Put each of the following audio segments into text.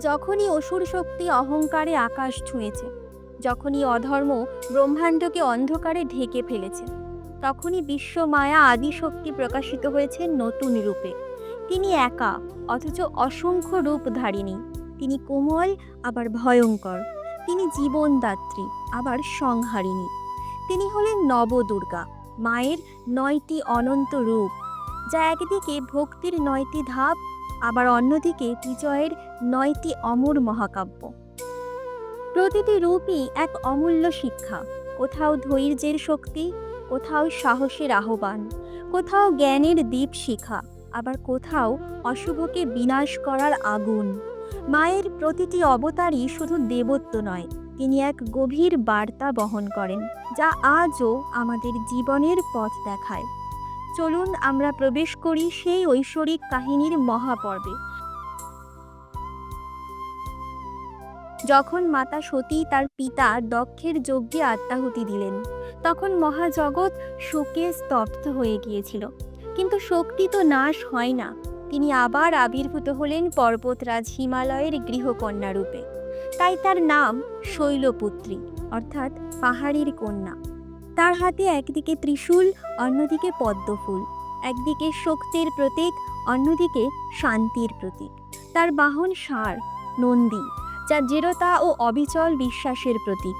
যখনই অসুর শক্তি অহংকারে আকাশ ছুঁয়েছে, যখনই অধর্ম ব্রহ্মাণ্ডকে অন্ধকারে ঢেকে ফেলেছে, তখনই বিশ্ব মায়া আদিশক্তি প্রকাশিত হয়েছে নতুন রূপে। তিনি একা, অথচ অসংখ্য রূপ রূপধারিণী। তিনি কোমল, আবার ভয়ঙ্কর। তিনি জীবনদাত্রী, আবার সংহারিণী। তিনি হলেন নবদুর্গা, মায়ের নয়টি অনন্ত রূপ, যা একদিকে ভক্তির নয়টি ধাপ আবার অন্যদিকে বিজয়ের নয়টি অমর মহাকাব্য। প্রতিটি রূপই এক অমূল্য শিক্ষা। কোথাও ধৈর্যের শক্তি, কোথাও সাহসের আহ্বান, কোথাও জ্ঞানের দীপ শিখা, আবার কোথাও অশুভকে বিনাশ করার আগুন। মায়ের প্রতিটি অবতারই শুধু দেবত্ব নয়, তিনি এক গভীর বার্তা বহন করেন, যা আজও আমাদের জীবনের পথ দেখায়। চলুন আমরা প্রবেশ করি সেই ঐশ্বরিক কাহিনীর মহাপর্বে। যখন মাতা সতী তার পিতা দক্ষের যজ্ঞে আত্মাহুতি দিলেন, তখন মহাজগৎ শোকে স্তব্ধ হয়ে গিয়েছিল। কিন্তু শক্তি তো নাশ হয় না। তিনি আবার আবির্ভূত হলেন পর্বতরাজ হিমালয়ের গৃহকন্যা রূপে। তাই তার নাম শৈলপুত্রী, অর্থাৎ পাহাড়ির কন্যা। তার হাতে একদিকে ত্রিশূল, অন্যদিকে পদ্মফুল। একদিকে শক্তির প্রতীক, অন্যদিকে শান্তির প্রতীক। তার বাহন ষাঁড় নন্দী, যা দৃঢ়তা ও অবিচল বিশ্বাসের প্রতীক।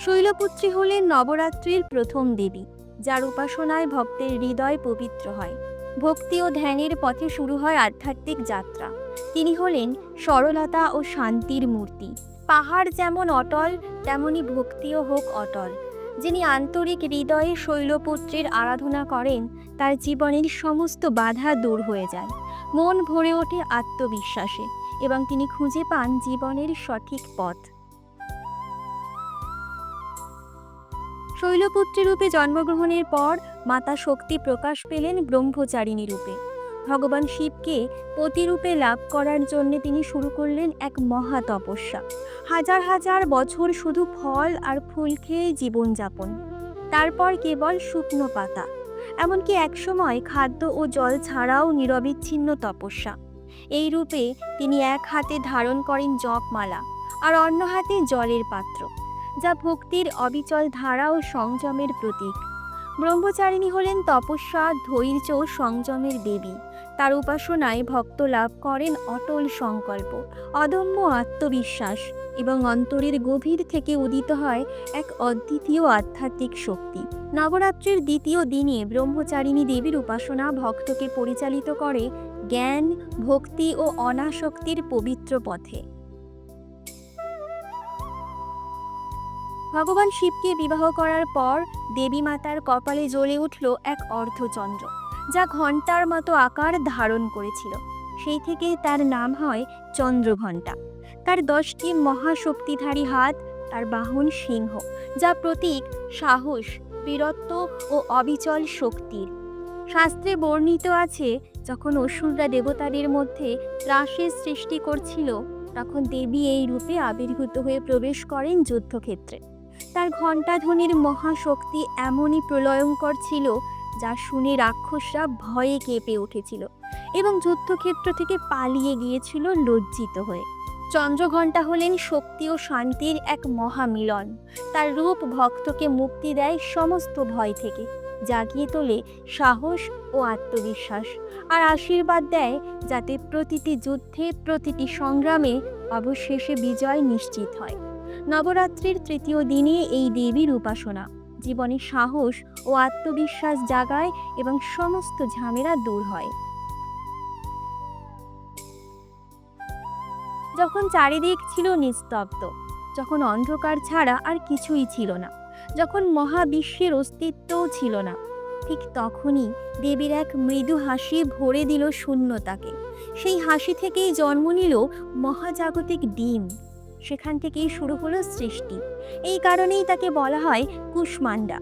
শৈলপুত্রী হলেন নবরাত্রির প্রথম দেবী, যার উপাসনায় ভক্তের হৃদয় পবিত্র হয়। ভক্তি ও ধ্যানের পথে শুরু হয় আধ্যাত্মিক যাত্রা। তিনি হলেন সরলতা ও শান্তির মূর্তি। পাহাড় যেমন অটল, তেমনি ভক্তিও হোক অটল। যিনি আন্তরিক হৃদয়ে শৈলপুত্রের আরাধনা করেন, তার জীবনের সমস্ত বাধা দূর হয়ে যায়। মন ভরে ওঠে আত্মবিশ্বাসে এবং তিনি খুঁজে পান জীবনের সঠিক পথ। শৈলপুত্রী রূপে জন্মগ্রহণের পর মাতা শক্তি প্রকাশ পেলেন ব্রহ্মচারিণী রূপে। ভগবান শিবকে পতিরূপে লাভ করার জন্য তিনি শুরু করলেন এক মহা তপস্যা। হাজার হাজার বছর শুধু ফল আর ফুল খেয়ে জীবনযাপন তারপর কেবল শুকনো পাতা। এমনকি একসময় খাদ্য ও জল ছাড়াও নিরবিচ্ছিন্ন তপস্যা। এই রূপে তিনি এক হাতে ধারণ করেন জপমালা আর অন্য হাতে জলের পাত্র, যা ভক্তির অবিচল ধারা ও সংযমের প্রতীক। ব্রহ্মচারিণী হলেন তপস্যা, ধৈর্য ও সংযমের দেবী। তার উপাসনায় ভক্ত লাভ করেন অটল সংকল্প, অদম্য আত্মবিশ্বাস এবং অন্তরের গভীর থেকে উদিত হয় এক অদ্বিতীয় আধ্যাত্মিক শক্তি। নবরাত্রির দ্বিতীয় দিনে ব্রহ্মচারিণী দেবীর উপাসনা ভক্তকে পরিচালিত করে জ্ঞান, ভক্তি ও অনাসক্তির পবিত্র পথে। ভগবান শিবকে বিবাহ করার পর দেবী মাতার কপালে জ্বলে উঠল এক অর্ধচন্দ্র। যা ঘণ্টার মতো আকার ধারণ করেছিল। সেই থেকে তার নাম হয় চন্দ্রঘণ্টা। তার দশটি মহাশক্তিধারী হাত, তার বাহন সিংহ, যা প্রতীক, সাহস, বীরত্ব ও অবিচল শক্তির। শাস্ত্রে বর্ণিত আছে, যখন অসুররা দেবতাদের মধ্যে ত্রাসের সৃষ্টি করছিল, তখন দেবী এই রূপে আবির্ভূত হয়ে প্রবেশ করেন যুদ্ধক্ষেত্রে। তার ঘণ্টাধ্বনির মহাশক্তি এমনই প্রলয়ঙ্কর ছিল যা শুনে রাক্ষসরা ভয়ে কেঁপে উঠেছিল এবং যুদ্ধক্ষেত্র থেকে পালিয়ে গিয়েছিল লজ্জিত হয়ে। চন্দ্রঘণ্টা হলেন শক্তি ও শান্তির এক মহামিলন। তার রূপ ভক্তকে মুক্তি দেয় সমস্ত ভয় থেকে, জাগিয়ে তোলে সাহস ও আত্মবিশ্বাস আর আশীর্বাদ দেয় যাতে প্রতিটি যুদ্ধে, প্রতিটি সংগ্রামে অবশেষে বিজয় নিশ্চিত হয়। নবরাত্রির তৃতীয় দিনে এই দেবীর উপাসনা। জীবনে সাহস ও আত্মবিশ্বাস জাগায় এবং সমস্ত ঝামেলা দূর হয়। যখন চারিদিক ছিল নিস্তব্ধ, যখন অন্ধকার ছাড়া আর কিছুই ছিল না, যখন মহাবিশ্বের অস্তিত্বও ছিল না, ঠিক তখনই দেবীর এক মৃদু হাসি ভরে দিল শূন্যতাকে। সেই হাসি থেকেই জন্ম নিল মহাজাগতিক ডিম। সেখান থেকেই শুরু হলো সৃষ্টি। এই কারণেই তাকে বলা হয় কুষ্মান্ডা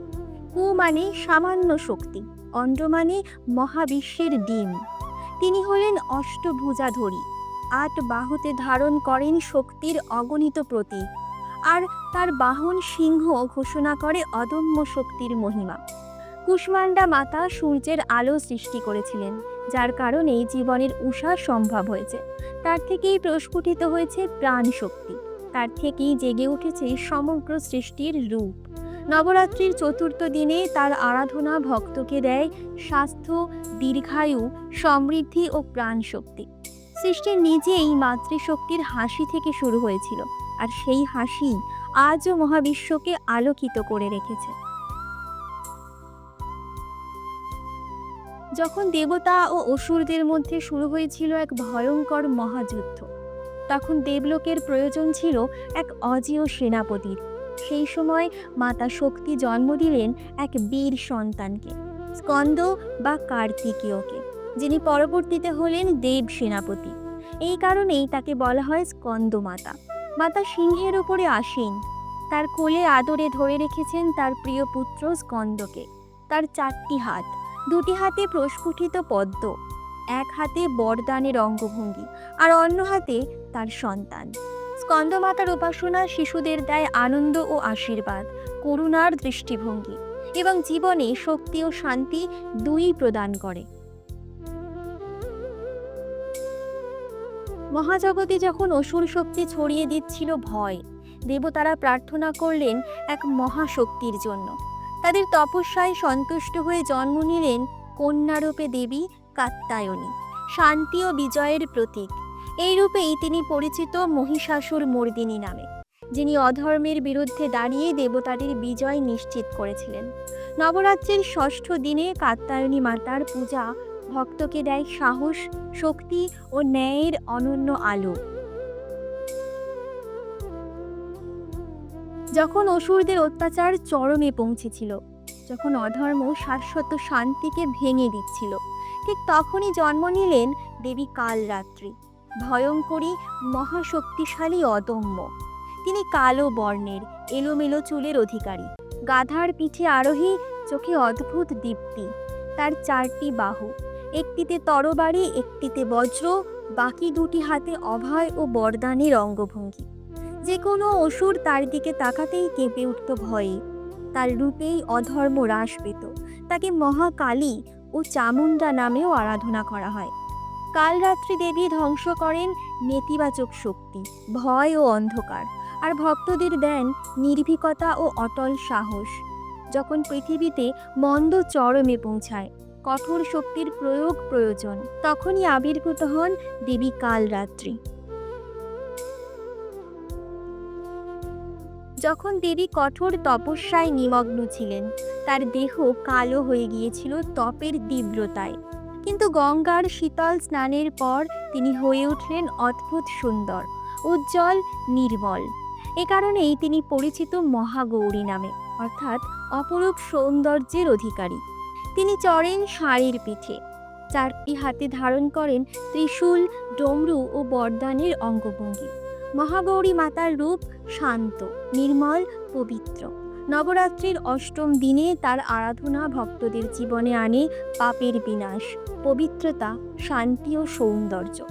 কু মানে সামান্য শক্তি, অন্ড মানে মহাবিশ্বের ডিম। তিনি হলেন অষ্টভুজাধরী, আট বাহুতে ধারণ করেন শক্তির অগণিত প্রতীক, আর তার বাহন সিংহ ঘোষণা করে অদম্য শক্তির মহিমা। কুষ্মান্ডা মাতা সূর্যের আলো সৃষ্টি করেছিলেন, যার কারণে জীবনের উষা সম্ভব হয়েছে। তার থেকেই প্রস্ফুটিত হয়েছে প্রাণ শক্তি তার থেকেই জেগে উঠেছে সমগ্র সৃষ্টির রূপ। নবরাত্রির চতুর্থ দিনে তার আরাধনা ভক্তকে দেয় স্বাস্থ্য, দীর্ঘায়ু, সমৃদ্ধি ও প্রাণ শক্তি সৃষ্টি নিজেই মাতৃশক্তির হাসি থেকে শুরু হয়েছিল, আর সেই হাসি আজও মহাবিশ্বকে আলোকিত করে রেখেছে। যখন দেবতা ও অসুরদের মধ্যে শুরু হয়েছিল এক ভয়ঙ্কর মহাযুদ্ধ। তখন দেবলোকের প্রয়োজন ছিল এক অজেয় সেনাপতির। সেই সময় মাতা শক্তি জন্ম দিলেন এক বীর সন্তানকে, স্কন্দ বা কার্তিকেয়কে, যিনি পরবর্তীতে হলেন দেব সেনাপতি। এই কারণেই তাকে বলা হয় স্কন্দ মাতা। মাতা সিংহের ওপরে আসেন। তার কোলে আদরে ধরে রেখেছেন তার প্রিয় পুত্র স্কন্দকে। তার চারটি হাত, দুটি হাতে প্রস্ফুটিত পদ্ম। এক হাতে বরদানের অঙ্গভঙ্গি আর অন্য হাতে তার সন্তান। স্কন্দমাতার উপাসনা শিশুদের দেয় আনন্দ ও আশীর্বাদ, করুণার দৃষ্টিভঙ্গি এবং জীবনে শক্তি ও শান্তি দুই প্রদান করে। মহাজগতে যখন অসুর শক্তি ছড়িয়ে দিচ্ছিল ভয়, দেবতারা প্রার্থনা করলেন এক মহাশক্তির জন্য। তাদের তপস্যায় সন্তুষ্ট হয়ে জন্ম নিলেন কন্যারূপে দেবী কাত্তায়নী শান্তি ও বিজয়ের প্রতীক। এই রূপেই তিনি পরিচিত মহিষাসুর মর্দিনী নামে, যিনি অধর্মের বিরুদ্ধে দাঁড়িয়ে দেবতাদের বিজয় নিশ্চিত করেছিলেন। নবরাত্রির ষষ্ঠ দিনে কাত্তায়নী মাতার পূজা ভক্তকে দেয় সাহস, শক্তি ও ন্যায়ের অনন্য আলো। যখন অসুরদের অত্যাচার চরমে পৌঁছেছিল, যখন অধর্ম শাশ্বত শান্তিকে ভেঙে দিচ্ছিল ঠিক তখনই জন্ম নিলেন দেবী কালরাত্রি, ভয়ঙ্করী, মহাশক্তিশালী অদম্য। তিনি কালো বর্ণের, এলোমেলো চুলের অধিকারী। গাধার পিঠে আরোহী, চোখে অদ্ভুত দীপ্তি। তার চারটি বাহু, একটিতে তরবারি, একটিতে বজ্র, বাকি দুটি হাতে অভয় ও বরদানের অঙ্গভঙ্গি। যে কোনো অসুর তার দিকে তাকাতেই কেঁপে উঠত ভয়ে। তার রূপেই অধর্ম হ্রাস পেত। তাকে মহাকালী ও চামুণ্ডা নামেও আরাধনা করা হয়। কালরাত্রি দেবী ধ্বংস করেন নেতিবাচক শক্তি, ভয় ও অন্ধকার, আর ভক্তদের দেন নির্ভীকতা ও অটল সাহস। যখন পৃথিবীতে মন্দ চরমে পৌঁছায়, কঠোর শক্তির প্রয়োগ প্রয়োজন, তখনই আবির্ভূত হন দেবী কালরাত্রি যখন দেবী কঠোর তপস্যায় নিমগ্ন ছিলেন, তার দেহ কালো হয়ে গিয়েছিল তপের তীব্রতায়। কিন্তু গঙ্গার শীতল স্নানের পর তিনি হয়ে উঠলেন অদ্ভুত সুন্দর, উজ্জ্বল, নির্মল। এ কারণেই তিনি পরিচিত মহাগৌরী নামে, অর্থাৎ অপরূপ সৌন্দর্যের অধিকারী। তিনি চড়েন ষাঁড়ের পিঠে, চারটি হাতে ধারণ করেন ত্রিশূল, ডমরু ও বরদানের অঙ্গভঙ্গি। মহাগৌরী মাতার রূপ শান্ত, নির্মল, পবিত্র। নবরাত্রির অষ্টম দিনে তার আরাধনা ভক্তদের জীবনে আনে পাপের বিনাশ, পবিত্রতা, শান্তি ও সৌন্দর্য।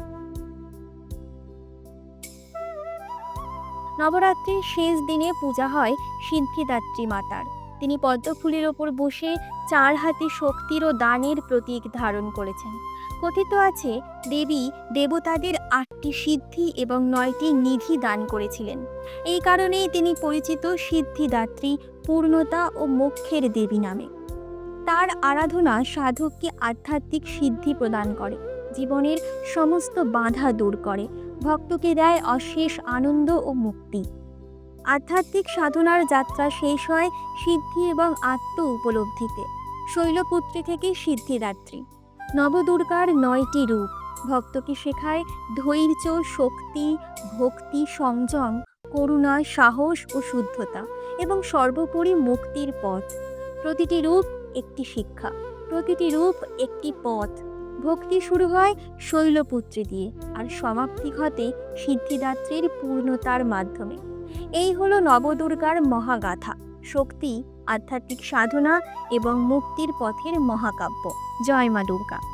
নবরাত্রির শেষ দিনে পূজা হয় সিদ্ধিদাত্রী মাতার। তিনি পদ্মফুলের ওপর বসে চার হাতে শক্তির ও দানের প্রতীক ধারণ করেছেন। কথিত আছে, দেবী দেবতাদের আটটি সিদ্ধি এবং নয়টি নিধি দান করেছিলেন। এই কারণেই তিনি পরিচিত সিদ্ধিদাত্রী পূর্ণতা ও মোক্ষের দেবী নামে। তার আরাধনা সাধককে আধ্যাত্মিক সিদ্ধি প্রদান করে, জীবনের সমস্ত বাধা দূর করে, ভক্তকে দেয় অশেষ আনন্দ ও মুক্তি। আধ্যাত্মিক সাধনার যাত্রা শেষ হয় সিদ্ধি এবং আত্ম উপলব্ধিতে। শৈলপুত্রী থেকে সিদ্ধিদাত্রী। নবদুর্গার নয়টি রূপ। ভক্তকে শেখায়? ধৈর্য, শক্তি, ভক্তি, সংযম, করুণা, সাহস ও শুদ্ধতা এবং সর্বোপরি মুক্তির পথ। প্রতিটি রূপ একটি শিক্ষা, প্রতিটি রূপ একটি পথ। ভক্তি শুরু হয় শৈলপুত্রী দিয়ে আর সমাপ্তি ঘটে সিদ্ধিদাত্রীর পূর্ণতার মাধ্যমে। এই হলো নবদুর্গার মহাগাথা। শক্তি আধ্যাত্মিক সাধনা এবং মুক্তির পথের মহাকাব্য। জয় মা দুর্গা।